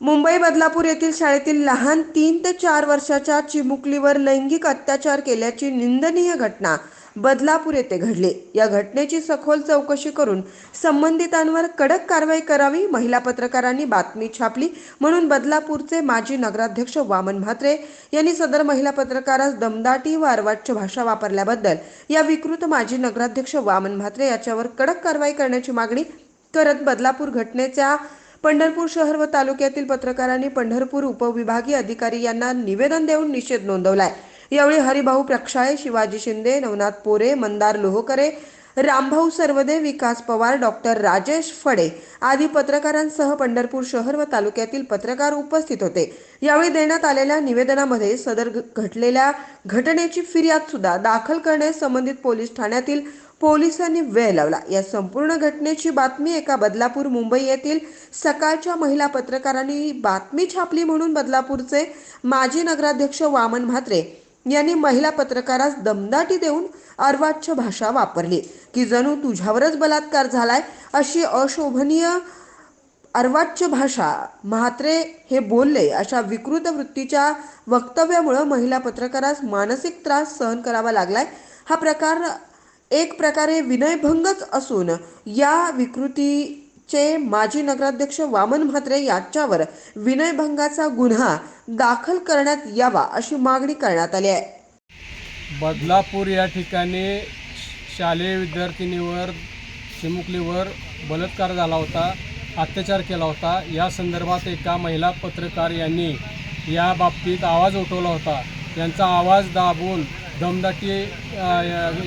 मुंबई बदलापूर येथील शाळेतील लहान तीन ते चार वर्षाच्या चिमुकलीवर लैंगिक अत्याचार केल्याची निंदनीय घटना बदलापूर येथे घडली. या घटनेची सखोल चौकशी करून संबंधितांवर कडक कारवाई करावी महिला पत्रकारांनी बातमी छापली म्हणून बदलापूरचे माजी नगराध्यक्ष वामन म्हात्रे यांनी सदर महिला पत्रकारास दमदाटी व अर्वाच्य भाषा वापरल्याबद्दल या विकृत माजी नगराध्यक्ष वामन म्हात्रे याच्यावर कडक कारवाई करण्याची मागणी करत बदलापूर घटनेच्या पंढरपूर शहर व तालुक्यातील पत्रकारांनी पंढरपूर उपविभागीय अधिकारी यांना निवेदन देऊन निषेध नोंदवलाय. यावेळी हरिभाऊ प्रक्षाळे शिवाजी शिंदे नवनाथ पोरे मंदार लोहकरे रामभाऊ सर्वदे विकास पवार डॉक्टर राजेश फडे आदी पत्रकारांसह पंढरपूर शहर व तालुक्यातील पत्रकार उपस्थित होते. यावेळी देण्यात आलेल्या निवेदनामध्ये सदर घटलेल्या घटनेची फिर्याद सुद्धा दाखल करण्यास संबंधित पोलीस ठाण्यातील पोलिसांनी वेळ लावला. या संपूर्ण घटनेची बातमी एका बदलापूर मुंबई येथील सकाळच्या महिला पत्रकारांनी बातमी छापली म्हणून बदलापूरचे माजी नगराध्यक्ष वामन म्हात्रे यांनी महिला पत्रकारास दमदाटी देऊन अर्वाच्य भाषा वापरली. की जणू तुझ्यावरच बलात्कार झालाय अशी अशोभनीय अर्वाच्य भाषा म्हात्रे हे बोलले. अशा विकृत वृत्तीच्या वक्तव्यामुळं महिला पत्रकारास मानसिक त्रास सहन करावा लागलाय. हा प्रकार एक प्रकारे विनयभंगच असून या विकृतीचे माजी नगराध्यक्ष वामन म्हात्रे याच्यावर विनयभंगाचा गुन्हा दाखल करण्यात यावा अशी मागणी करण्यात आली आहे. बदलापूर या ठिकाणी शालेय विद्यार्थिनीवर चिमुकलीवर बलात्कार झाला होता अत्याचार केला होता. या संदर्भात एका महिला पत्रकार यांनी या बाबतीत आवाज उठवला होता. यांचा आवाज दाबून दमदाटी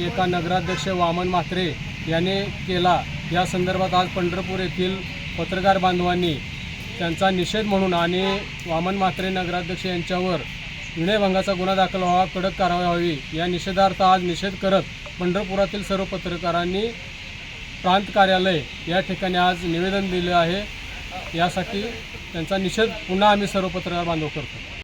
एका नगराध्यक्ष वामन म्हात्रे याने केला. या संदर्भात आज पंढरपूर येथील पत्रकार बांधवांनी त्यांचा निषेध म्हणून आणि वामन म्हात्रे नगराध्यक्ष यांच्यावर विनयभंगाचा गुन्हा दाखल व्हावा कडक कारवाई व्हावी या निषेधार्थ आज निषेध करत पंढरपुरातील सर्व पत्रकारांनी प्रांत कार्यालय या ठिकाणी आज निवेदन दिलं आहे. यासाठी त्यांचा निषेध पुन्हा आम्ही सर्व पत्रकार बांधव करतो.